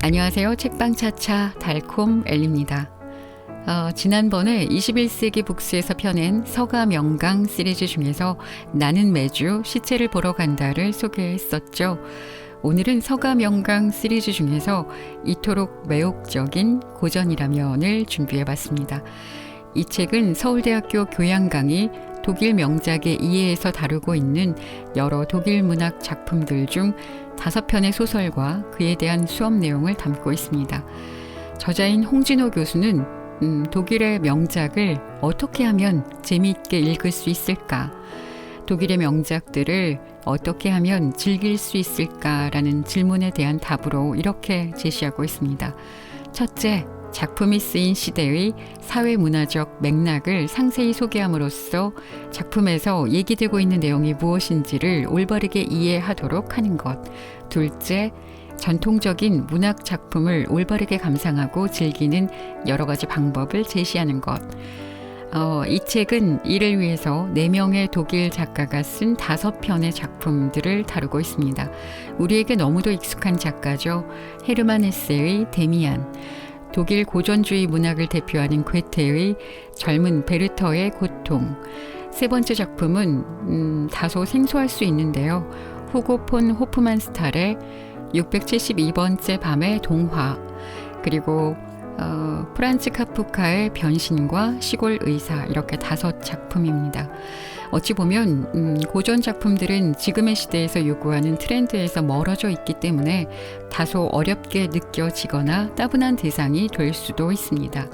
안녕하세요. 책방차차 달콤 엘리입니다. 어, 지난번에 21세기 북스에서 펴낸 서가 명강 시리즈 중에서 나는 매주 시체를 보러 간다를 소개했었죠. 오늘은 서가 명강 시리즈 중에서 이토록 매혹적인 고전이라면을 준비해 봤습니다. 이 책은 서울대학교 교양강이 독일 명작의 이해에서 다루고 있는 여러 독일 문학 작품들 중 다섯 편의 소설과 그에 대한 수업 내용을 담고 있습니다. 저자인 홍진호 교수는 음, 독일의 명작을 어떻게 하면 재미있게 읽을 수 있을까? 독일의 명작들을 어떻게 하면 즐길 수 있을까라는 질문에 대한 답으로 이렇게 제시하고 있습니다. 첫째, 작품이 쓰인 시대의 사회 문화적 맥락을 상세히 소개함으로써 작품에서 얘기되고 있는 내용이 무엇인지를 올바르게 이해하도록 하는 것. 둘째, 전통적인 문학 작품을 올바르게 감상하고 즐기는 여러 가지 방법을 제시하는 것. 어, 이 책은 이를 위해서 네명의 독일 작가가 쓴 다섯 편의 작품들을 다루고 있습니다. 우리에게 너무도 익숙한 작가죠. 헤르만 헤세의 데미안. 독일 고전주의 문학을 대표하는 괴테의 젊은 베르터의 고통. 세 번째 작품은 음, 다소 생소할 수 있는데요. 후고 폰 호프만스탈의 672번째 밤의 동화. 그리고 어, 프란츠 카프카의 변신과 시골 의사 이렇게 다섯 작품입니다. 어찌 보면 음, 고전 작품들은 지금의 시대에서 요구하는 트렌드에서 멀어져 있기 때문에 다소 어렵게 느껴지거나 따분한 대상이 될 수도 있습니다.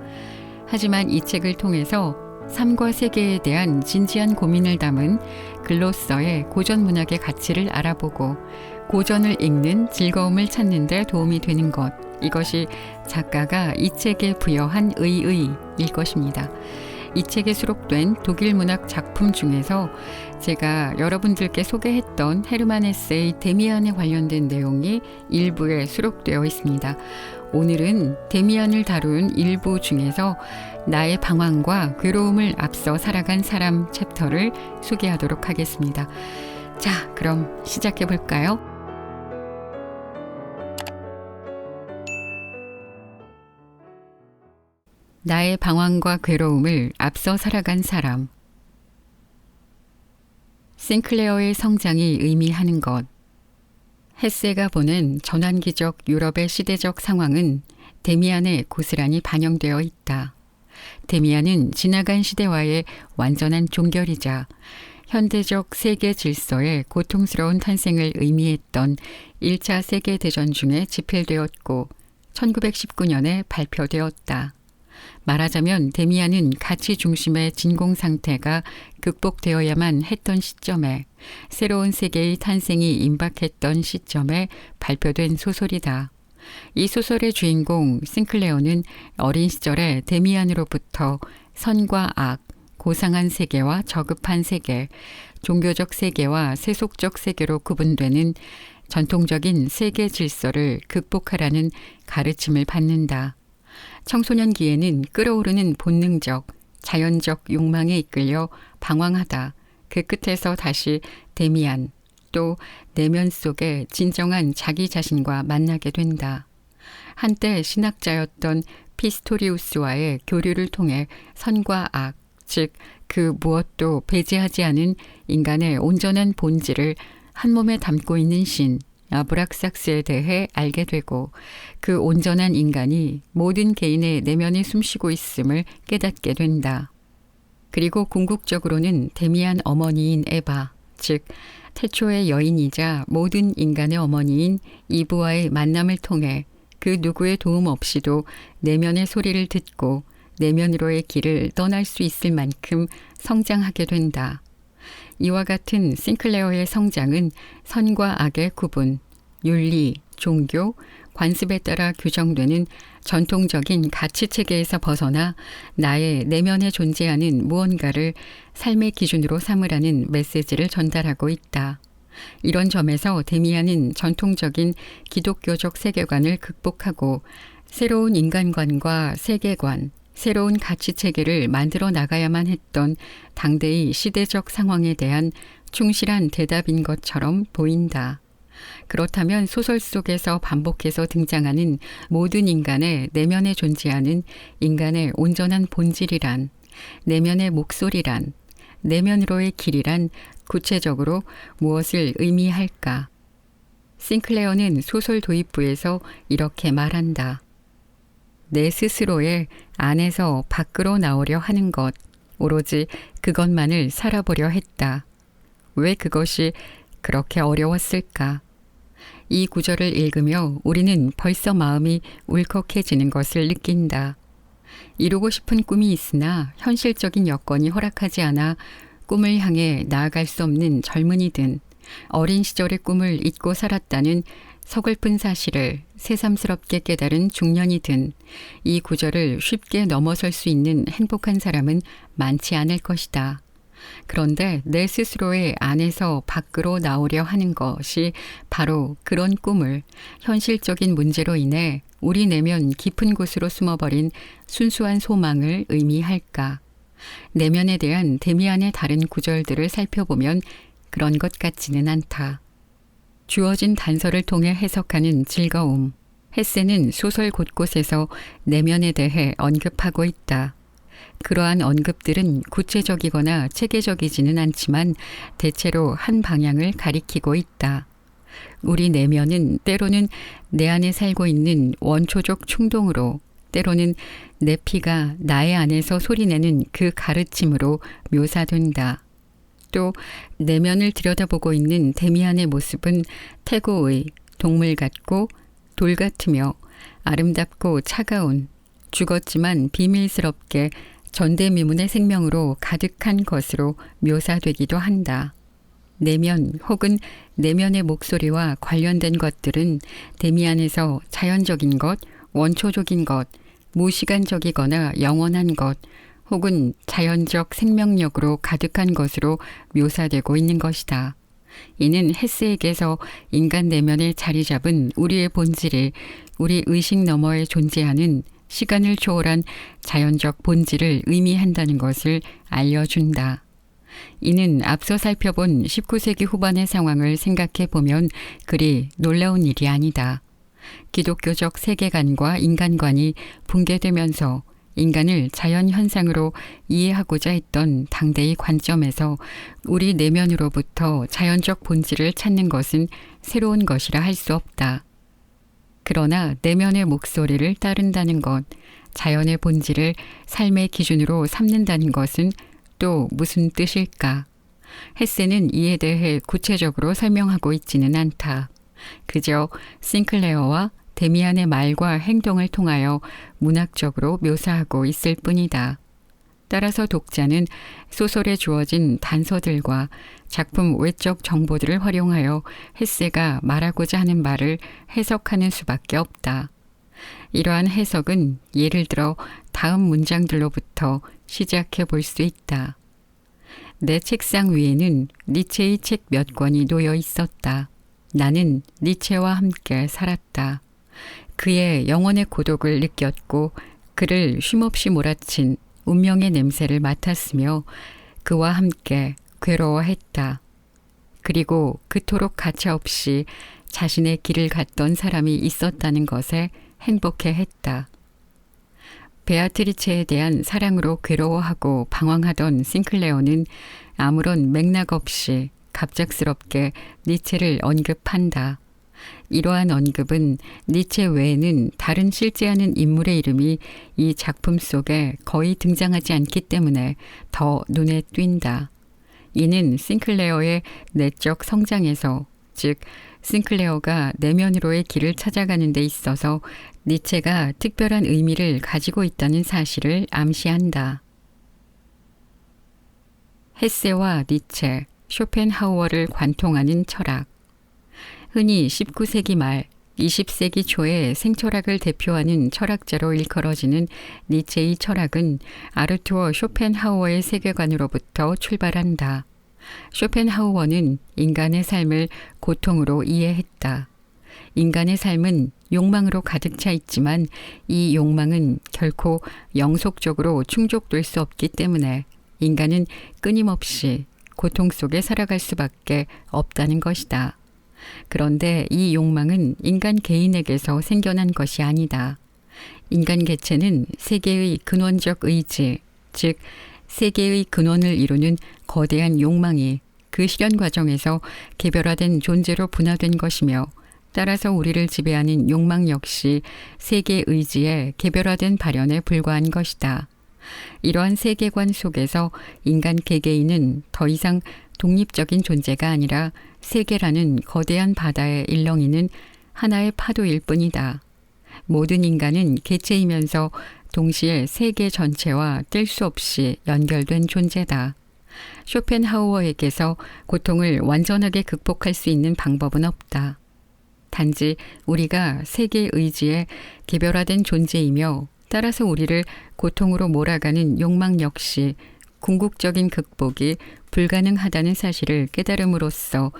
하지만 이 책을 통해서 삶과 세계에 대한 진지한 고민을 담은 글로서의 고전 문학의 가치를 알아보고 고전을 읽는 즐거움을 찾는 데 도움이 되는 것. 이것이 작가가 이 책에 부여한 의의일 것입니다. 이 책에 수록된 독일 문학 작품 중에서 제가 여러분들께 소개했던 헤르만 헤세의 데미안에 관련된 내용이 일부에 수록되어 있습니다. 오늘은 데미안을 다룬 일부 중에서 나의 방황과 괴로움을 앞서 살아간 사람 챕터를 소개하도록 하겠습니다. 자, 그럼 시작해 볼까요? 나의 방황과 괴로움을 앞서 살아간 사람. 싱클레어의 성장이 의미하는 것. 헤세가 보는 전환기적 유럽의 시대적 상황은 데미안에 고스란히 반영되어 있다. 데미안은 지나간 시대와의 완전한 종결이자 현대적 세계 질서의 고통스러운 탄생을 의미했던 1차 세계대전 중에 집필되었고 1919년에 발표되었다. 말하자면 데미안은 가치 중심의 진공 상태가 극복되어야만 했던 시점에 새로운 세계의 탄생이 임박했던 시점에 발표된 소설이다. 이 소설의 주인공 싱클레어는 어린 시절에 데미안으로부터 선과 악, 고상한 세계와 저급한 세계, 종교적 세계와 세속적 세계로 구분되는 전통적인 세계 질서를 극복하라는 가르침을 받는다. 청소년기에는 끓어오르는 본능적, 자연적 욕망에 이끌려 방황하다. 그 끝에서 다시 데미안, 또 내면 속에 진정한 자기 자신과 만나게 된다. 한때 신학자였던 피스토리우스와의 교류를 통해 선과 악, 즉 그 무엇도 배제하지 않은 인간의 온전한 본질을 한 몸에 담고 있는 신, 아브락삭스에 대해 알게 되고 그 온전한 인간이 모든 개인의 내면에 숨쉬고 있음을 깨닫게 된다. 그리고 궁극적으로는 데미안 어머니인 에바, 즉 태초의 여인이자 모든 인간의 어머니인 이브와의 만남을 통해 그 누구의 도움 없이도 내면의 소리를 듣고 내면으로의 길을 떠날 수 있을 만큼 성장하게 된다. 이와 같은 싱클레어의 성장은 선과 악의 구분, 윤리, 종교, 관습에 따라 규정되는 전통적인 가치 체계에서 벗어나 나의 내면에 존재하는 무언가를 삶의 기준으로 삼으라는 메시지를 전달하고 있다. 이런 점에서 데미안은 전통적인 기독교적 세계관을 극복하고 새로운 인간관과 세계관, 새로운 가치 체계를 만들어 나가야만 했던 당대의 시대적 상황에 대한 충실한 대답인 것처럼 보인다. 그렇다면 소설 속에서 반복해서 등장하는 모든 인간의 내면에 존재하는 인간의 온전한 본질이란, 내면의 목소리란, 내면으로의 길이란 구체적으로 무엇을 의미할까? 싱클레어는 소설 도입부에서 이렇게 말한다. 내 스스로의 안에서 밖으로 나오려 하는 것, 오로지 그것만을 살아보려 했다. 왜 그것이 그렇게 어려웠을까? 이 구절을 읽으며 우리는 벌써 마음이 울컥해지는 것을 느낀다. 이루고 싶은 꿈이 있으나 현실적인 여건이 허락하지 않아 꿈을 향해 나아갈 수 없는 젊은이든 어린 시절의 꿈을 잊고 살았다는 서글픈 사실을 새삼스럽게 깨달은 중년이 든 이 구절을 쉽게 넘어설 수 있는 행복한 사람은 많지 않을 것이다. 그런데 내 스스로의 안에서 밖으로 나오려 하는 것이 바로 그런 꿈을 현실적인 문제로 인해 우리 내면 깊은 곳으로 숨어버린 순수한 소망을 의미할까. 내면에 대한 데미안의 다른 구절들을 살펴보면 그런 것 같지는 않다. 주어진 단서를 통해 해석하는 즐거움. 헤세는 소설 곳곳에서 내면에 대해 언급하고 있다. 그러한 언급들은 구체적이거나 체계적이지는 않지만 대체로 한 방향을 가리키고 있다. 우리 내면은 때로는 내 안에 살고 있는 원초적 충동으로 때로는 내 피가 나의 안에서 소리내는 그 가르침으로 묘사된다. 또 내면을 들여다보고 있는 데미안의 모습은 태고의 동물 같고 돌 같으며 아름답고 차가운 죽었지만 비밀스럽게 전대미문의 생명으로 가득한 것으로 묘사되기도 한다. 내면 혹은 내면의 목소리와 관련된 것들은 데미안에서 자연적인 것, 원초적인 것, 무시간적이거나 영원한 것, 혹은 자연적 생명력으로 가득한 것으로 묘사되고 있는 것이다. 이는 헤스에게서 인간 내면에 자리 잡은 우리의 본질이 우리 의식 너머에 존재하는 시간을 초월한 자연적 본질을 의미한다는 것을 알려준다. 이는 앞서 살펴본 19세기 후반의 상황을 생각해 보면 그리 놀라운 일이 아니다. 기독교적 세계관과 인간관이 붕괴되면서 인간을 자연 현상으로 이해하고자 했던 당대의 관점에서 우리 내면으로부터 자연적 본질을 찾는 것은 새로운 것이라 할 수 없다. 그러나 내면의 목소리를 따른다는 것, 자연의 본질을 삶의 기준으로 삼는다는 것은 또 무슨 뜻일까? 헤세는 이에 대해 구체적으로 설명하고 있지는 않다. 그저 싱클레어와 데미안의 말과 행동을 통하여 문학적으로 묘사하고 있을 뿐이다. 따라서 독자는 소설에 주어진 단서들과 작품 외적 정보들을 활용하여 헤세가 말하고자 하는 말을 해석하는 수밖에 없다. 이러한 해석은 예를 들어 다음 문장들로부터 시작해 볼 수 있다. 내 책상 위에는 니체의 책 몇 권이 놓여 있었다. 나는 니체와 함께 살았다. 그의 영혼의 고독을 느꼈고 그를 쉼없이 몰아친 운명의 냄새를 맡았으며 그와 함께 괴로워했다. 그리고 그토록 가차없이 자신의 길을 갔던 사람이 있었다는 것에 행복해 했다. 베아트리체에 대한 사랑으로 괴로워하고 방황하던 싱클레어는 아무런 맥락 없이 갑작스럽게 니체를 언급한다. 이러한 언급은 니체 외에는 다른 실제하는 인물의 이름이 이 작품 속에 거의 등장하지 않기 때문에 더 눈에 띈다. 이는 싱클레어의 내적 성장에서, 즉, 싱클레어가 내면으로의 길을 찾아가는 데 있어서 니체가 특별한 의미를 가지고 있다는 사실을 암시한다. 헤세와 니체, 쇼펜하우어를 관통하는 철학. 흔히 19세기 말 20세기 초에 생철학을 대표하는 철학자로 일컬어지는 니체의 철학은 아르투어 쇼펜하우어의 세계관으로부터 출발한다. 쇼펜하우어는 인간의 삶을 고통으로 이해했다. 인간의 삶은 욕망으로 가득 차 있지만 이 욕망은 결코 영속적으로 충족될 수 없기 때문에 인간은 끊임없이 고통 속에 살아갈 수밖에 없다는 것이다. 그런데 이 욕망은 인간 개인에게서 생겨난 것이 아니다. 인간 개체는 세계의 근원적 의지, 즉 세계의 근원을 이루는 거대한 욕망이 그 실현 과정에서 개별화된 존재로 분화된 것이며 따라서 우리를 지배하는 욕망 역시 세계 의지의 개별화된 발현에 불과한 것이다. 이러한 세계관 속에서 인간 개개인은 더 이상 독립적인 존재가 아니라 세계라는 거대한 바다에 일렁이는 하나의 파도일 뿐이다. 모든 인간은 개체이면서 동시에 세계 전체와 뗄 수 없이 연결된 존재다. 쇼펜하우어에게서 고통을 완전하게 극복할 수 있는 방법은 없다. 단지 우리가 세계 의지에 개별화된 존재이며 따라서 우리를 고통으로 몰아가는 욕망 역시 궁극적인 극복이 불가능하다는 사실을 깨달음으로써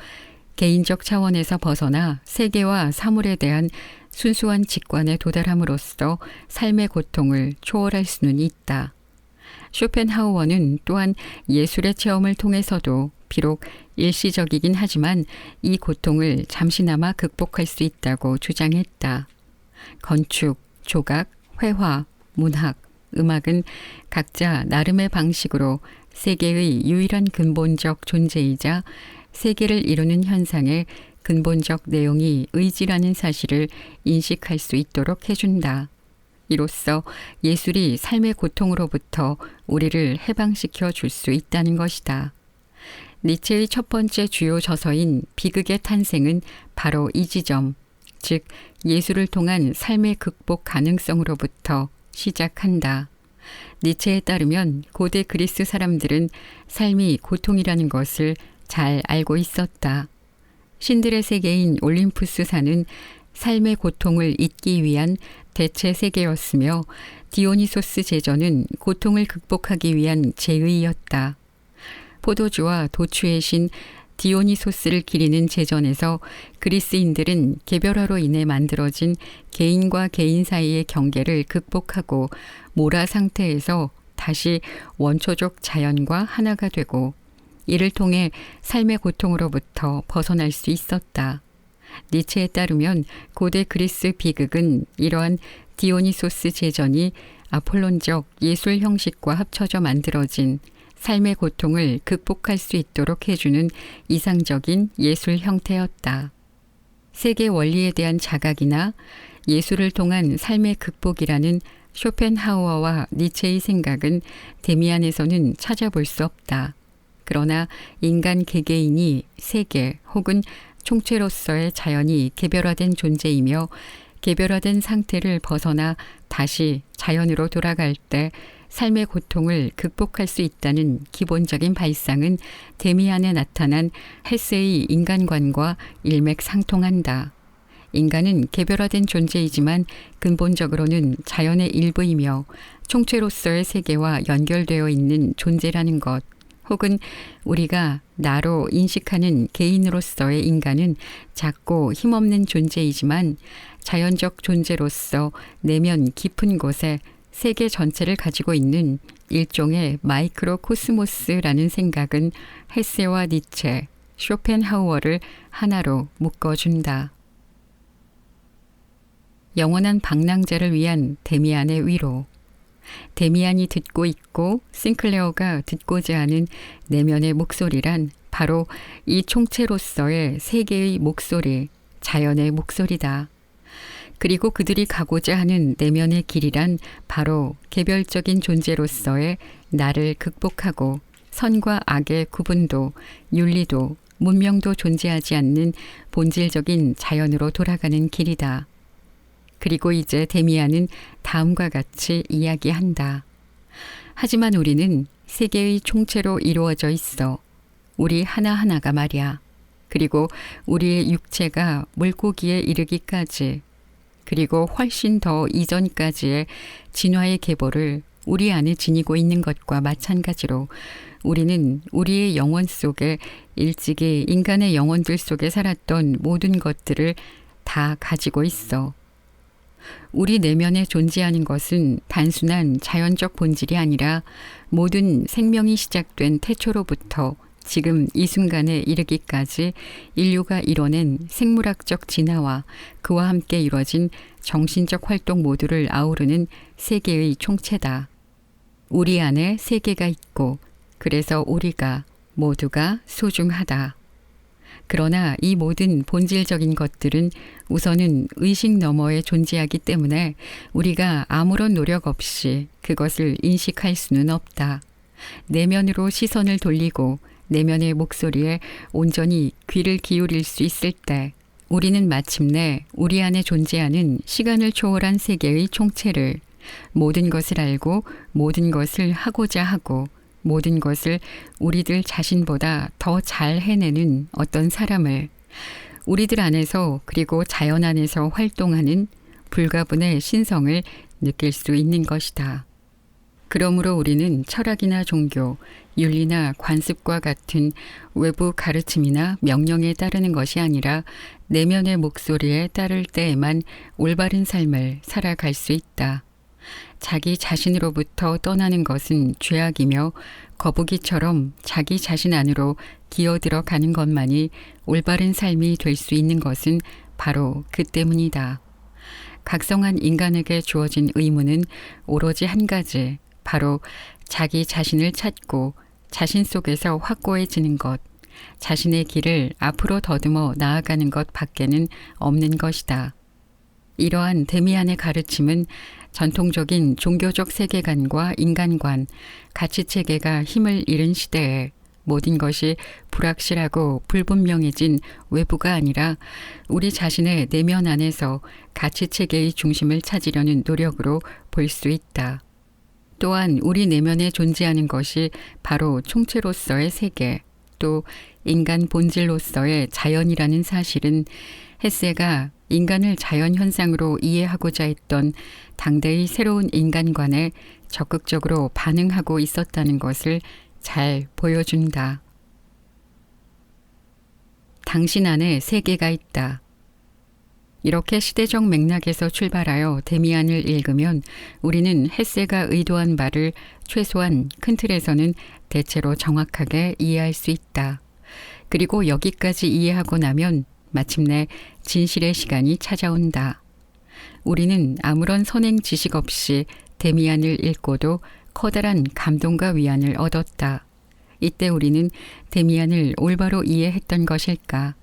개인적 차원에서 벗어나 세계와 사물에 대한 순수한 직관에 도달함으로써 삶의 고통을 초월할 수는 있다. 쇼펜하우어는 또한 예술의 체험을 통해서도 비록 일시적이긴 하지만 이 고통을 잠시나마 극복할 수 있다고 주장했다. 건축, 조각, 회화, 문학, 음악은 각자 나름의 방식으로 세계의 유일한 근본적 존재이자 세계를 이루는 현상의 근본적 내용이 의지라는 사실을 인식할 수 있도록 해준다. 이로써 예술이 삶의 고통으로부터 우리를 해방시켜 줄 수 있다는 것이다. 니체의 첫 번째 주요 저서인 비극의 탄생은 바로 이 지점, 즉 예술을 통한 삶의 극복 가능성으로부터 시작한다. 니체에 따르면 고대 그리스 사람들은 삶이 고통이라는 것을 잘 알고 있었다. 신들의 세계인 올림푸스 산은 삶의 고통을 잊기 위한 대체 세계였으며 디오니소스 제전은 고통을 극복하기 위한 제의였다. 포도주와 도추의 신 디오니소스를 기리는 제전에서 그리스인들은 개별화로 인해 만들어진 개인과 개인 사이의 경계를 극복하고 모라 상태에서 다시 원초적 자연과 하나가 되고 이를 통해 삶의 고통으로부터 벗어날 수 있었다. 니체에 따르면 고대 그리스 비극은 이러한 디오니소스 제전이 아폴론적 예술 형식과 합쳐져 만들어진 삶의 고통을 극복할 수 있도록 해주는 이상적인 예술 형태였다. 세계 원리에 대한 자각이나 예술을 통한 삶의 극복이라는 쇼펜하우어와 니체의 생각은 데미안에서는 찾아볼 수 없다. 그러나 인간 개개인이 세계 혹은 총체로서의 자연이 개별화된 존재이며 개별화된 상태를 벗어나 다시 자연으로 돌아갈 때 삶의 고통을 극복할 수 있다는 기본적인 발상은 데미안에 나타난 헬스의 인간관과 일맥상통한다. 인간은 개별화된 존재이지만 근본적으로는 자연의 일부이며 총체로서의 세계와 연결되어 있는 존재라는 것. 혹은 우리가 나로 인식하는 개인으로서의 인간은 작고 힘없는 존재이지만 자연적 존재로서 내면 깊은 곳에 세계 전체를 가지고 있는 일종의 마이크로 코스모스라는 생각은 헬세와 니체, 쇼펜하우어를 하나로 묶어준다. 영원한 방랑자를 위한 데미안의 위로. 데미안이 듣고 있고 싱클레어가 듣고자 하는 내면의 목소리란 바로 이 총체로서의 세계의 목소리, 자연의 목소리다. 그리고 그들이 가고자 하는 내면의 길이란 바로 개별적인 존재로서의 나를 극복하고 선과 악의 구분도 윤리도 문명도 존재하지 않는 본질적인 자연으로 돌아가는 길이다. 그리고 이제 데미안은 다음과 같이 이야기한다. 하지만 우리는 세계의 총체로 이루어져 있어. 우리 하나하나가 말이야. 그리고 우리의 육체가 물고기에 이르기까지 그리고 훨씬 더 이전까지의 진화의 계보를 우리 안에 지니고 있는 것과 마찬가지로 우리는 우리의 영혼 속에 일찍이 인간의 영혼들 속에 살았던 모든 것들을 다 가지고 있어. 우리 내면에 존재하는 것은 단순한 자연적 본질이 아니라 모든 생명이 시작된 태초로부터 지금 이 순간에 이르기까지 인류가 이뤄낸 생물학적 진화와 그와 함께 이뤄진 정신적 활동 모두를 아우르는 세계의 총체다. 우리 안에 세계가 있고 그래서 우리가 모두가 소중하다. 그러나 이 모든 본질적인 것들은 우선은 의식 너머에 존재하기 때문에 우리가 아무런 노력 없이 그것을 인식할 수는 없다. 내면으로 시선을 돌리고 내면의 목소리에 온전히 귀를 기울일 수 있을 때 우리는 마침내 우리 안에 존재하는 시간을 초월한 세계의 총체를 모든 것을 알고 모든 것을 하고자 하고 모든 것을 우리들 자신보다 더 잘 해내는 어떤 사람을 우리들 안에서 그리고 자연 안에서 활동하는 불가분의 신성을 느낄 수 있는 것이다. 그러므로 우리는 철학이나 종교, 윤리나 관습과 같은 외부 가르침이나 명령에 따르는 것이 아니라 내면의 목소리에 따를 때에만 올바른 삶을 살아갈 수 있다. 자기 자신으로부터 떠나는 것은 죄악이며 거북이처럼 자기 자신 안으로 기어들어 가는 것만이 올바른 삶이 될 수 있는 것은 바로 그 때문이다. 각성한 인간에게 주어진 의무는 오로지 한 가지, 바로 자기 자신을 찾고 자신 속에서 확고해지는 것, 자신의 길을 앞으로 더듬어 나아가는 것 밖에는 없는 것이다. 이러한 데미안의 가르침은 전통적인 종교적 세계관과 인간관, 가치 체계가 힘을 잃은 시대에 모든 것이 불확실하고 불분명해진 외부가 아니라 우리 자신의 내면 안에서 가치 체계의 중심을 찾으려는 노력으로 볼 수 있다. 또한 우리 내면에 존재하는 것이 바로 총체로서의 세계, 또 인간 본질로서의 자연이라는 사실은 헬세가 인간을 자연 현상으로 이해하고자 했던 당대의 새로운 인간관에 적극적으로 반응하고 있었다는 것을 잘 보여준다. 당신 안에 세계가 있다. 이렇게 시대적 맥락에서 출발하여 데미안을 읽으면 우리는 헬세가 의도한 바를 최소한 큰 틀에서는 대체로 정확하게 이해할 수 있다. 그리고 여기까지 이해하고 나면 마침내 진실의 시간이 찾아온다. 우리는 아무런 선행 지식 없이 데미안을 읽고도 커다란 감동과 위안을 얻었다. 이때 우리는 데미안을 올바로 이해했던 것일까?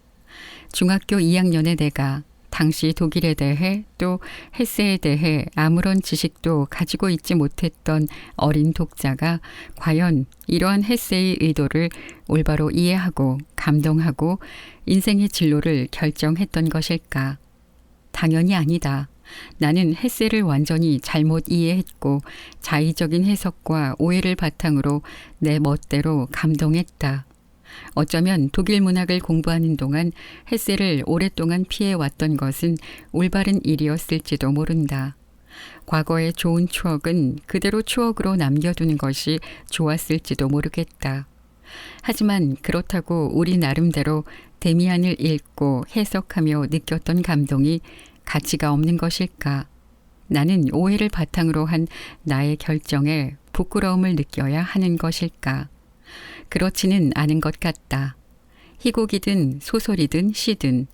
중학교 2학년의 내가 당시 독일에 대해 또 헤세에 대해 아무런 지식도 가지고 있지 못했던 어린 독자가 과연 이러한 헤세의 의도를 올바로 이해하고 감동하고 인생의 진로를 결정했던 것일까? 당연히 아니다. 나는 헤세를 완전히 잘못 이해했고 자의적인 해석과 오해를 바탕으로 내 멋대로 감동했다. 어쩌면 독일 문학을 공부하는 동안 헬세를 오랫동안 피해왔던 것은 올바른 일이었을지도 모른다. 과거의 좋은 추억은 그대로 추억으로 남겨두는 것이 좋았을지도 모르겠다. 하지만 그렇다고 우리 나름대로 데미안을 읽고 해석하며 느꼈던 감동이 가치가 없는 것일까? 나는 오해를 바탕으로 한 나의 결정에 부끄러움을 느껴야 하는 것일까? 그렇지는 않은 것 같다. 희곡이든 소설이든 시든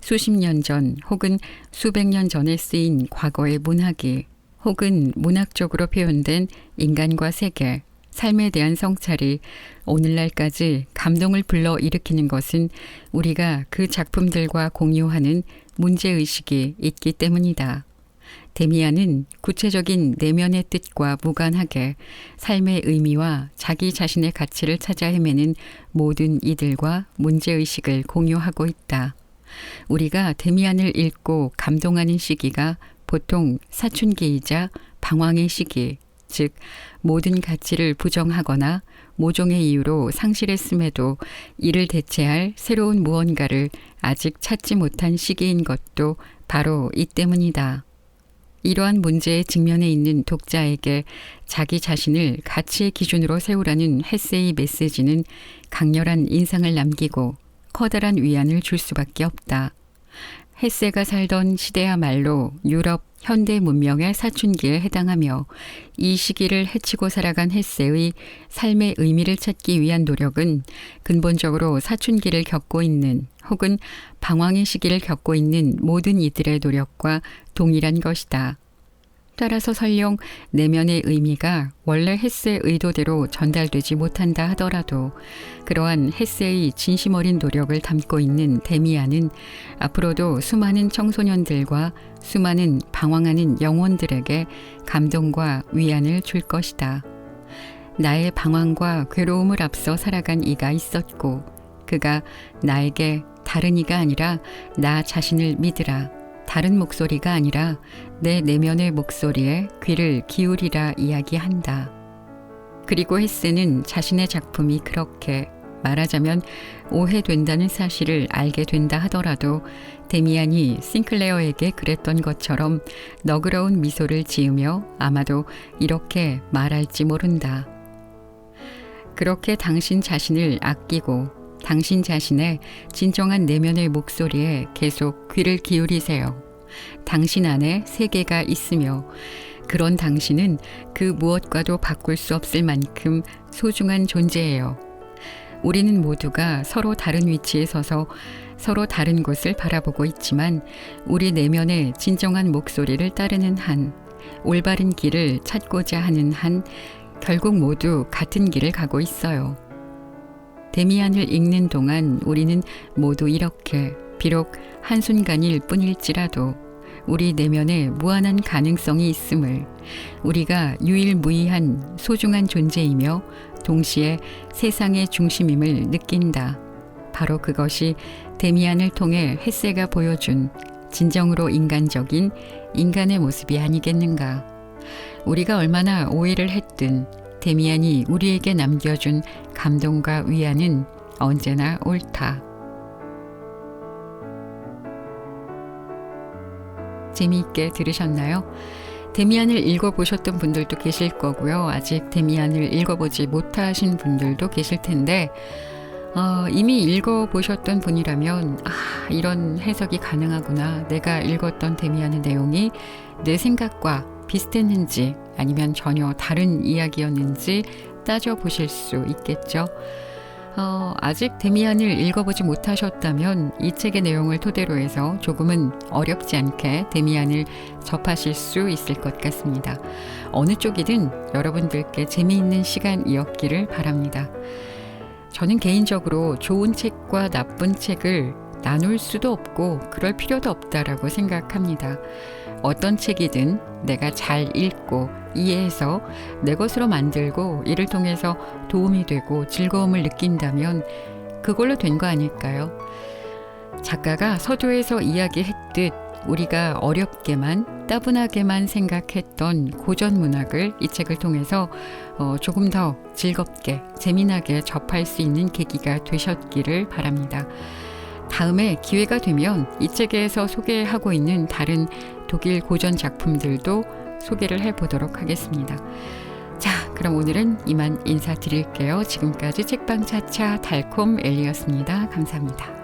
수십 년 전 혹은 수백 년 전에 쓰인 과거의 문학이 혹은 문학적으로 표현된 인간과 세계, 삶에 대한 성찰이 오늘날까지 감동을 불러 일으키는 것은 우리가 그 작품들과 공유하는 문제의식이 있기 때문이다. 데미안은 구체적인 내면의 뜻과 무관하게 삶의 의미와 자기 자신의 가치를 찾아 헤매는 모든 이들과 문제의식을 공유하고 있다. 우리가 데미안을 읽고 감동하는 시기가 보통 사춘기이자 방황의 시기, 즉 모든 가치를 부정하거나 모종의 이유로 상실했음에도 이를 대체할 새로운 무언가를 아직 찾지 못한 시기인 것도 바로 이 때문이다. 이러한 문제에 직면해 있는 독자에게 자기 자신을 가치의 기준으로 세우라는 헤세의 메시지는 강렬한 인상을 남기고 커다란 위안을 줄 수밖에 없다. 햇세가 살던 시대야말로 유럽 현대 문명의 사춘기에 해당하며 이 시기를 헤치고 살아간 햇세의 삶의 의미를 찾기 위한 노력은 근본적으로 사춘기를 겪고 있는 혹은 방황의 시기를 겪고 있는 모든 이들의 노력과 동일한 것이다. 따라서 설령 내면의 의미가 원래 햇세의 의도대로 전달되지 못한다 하더라도 그러한 햇세의 진심 어린 노력을 담고 있는 데미안은 앞으로도 수많은 청소년들과 수많은 방황하는 영혼들에게 감동과 위안을 줄 것이다. 나의 방황과 괴로움을 앞서 살아간 이가 있었고 그가 나에게 다른 이가 아니라 나 자신을 믿으라. 다른 목소리가 아니라 내 내면의 목소리에 귀를 기울이라 이야기한다. 그리고 헬스는 자신의 작품이 그렇게 말하자면 오해된다는 사실을 알게 된다 하더라도 데미안이 싱클레어에게 그랬던 것처럼 너그러운 미소를 지으며 아마도 이렇게 말할지 모른다. 그렇게 당신 자신을 아끼고 당신 자신의 진정한 내면의 목소리에 계속 귀를 기울이세요. 당신 안에 세계가 있으며 그런 당신은 그 무엇과도 바꿀 수 없을 만큼 소중한 존재예요. 우리는 모두가 서로 다른 위치에 서서 서로 다른 곳을 바라보고 있지만 우리 내면의 진정한 목소리를 따르는 한, 올바른 길을 찾고자 하는 한, 결국 모두 같은 길을 가고 있어요. 데미안을 읽는 동안 우리는 모두 이렇게 비록 한순간일 뿐일지라도 우리 내면에 무한한 가능성이 있음을 우리가 유일무이한 소중한 존재이며 동시에 세상의 중심임을 느낀다. 바로 그것이 데미안을 통해 햇세가 보여준 진정으로 인간적인 인간의 모습이 아니겠는가. 우리가 얼마나 오해를 했든 데미안이 우리에게 남겨준 감동과 위안은 언제나 옳다. 재미있게 들으셨나요? 데미안을 읽어보셨던 분들도 계실 거고요. 아직 데미안을 읽어보지 못하신 분들도 계실 텐데, 어, 이미 읽어보셨던 분이라면, 아, 이런 해석이 가능하구나. 내가 읽었던 데미안의 내용이 내 생각과 비슷했는지 아니면 전혀 다른 이야기였는지 따져보실 수 있겠죠. 어, 아직 데미안을 읽어보지 못하셨다면 이 책의 내용을 토대로 해서 조금은 어렵지 않게 데미안을 접하실 수 있을 것 같습니다. 어느 쪽이든 여러분들께 재미있는 시간이었기를 바랍니다. 저는 개인적으로 좋은 책과 나쁜 책을 나눌 수도 없고 그럴 필요도 없다라고 생각합니다. 어떤 책이든 내가 잘 읽고 이해해서 내 것으로 만들고 이를 통해서 도움이 되고 즐거움을 느낀다면 그걸로 된 거 아닐까요? 작가가 서두에서 이야기했듯 우리가 어렵게만 따분하게만 생각했던 고전 문학을 이 책을 통해서 어, 조금 더 즐겁게 재미나게 접할 수 있는 계기가 되셨기를 바랍니다. 다음에 기회가 되면 이 책에서 소개하고 있는 다른 독일 고전 작품들도 소개를 해 보도록 하겠습니다. 자, 그럼 오늘은 이만 인사드릴게요. 지금까지 책방차차 달콤 엘리였습니다. 감사합니다.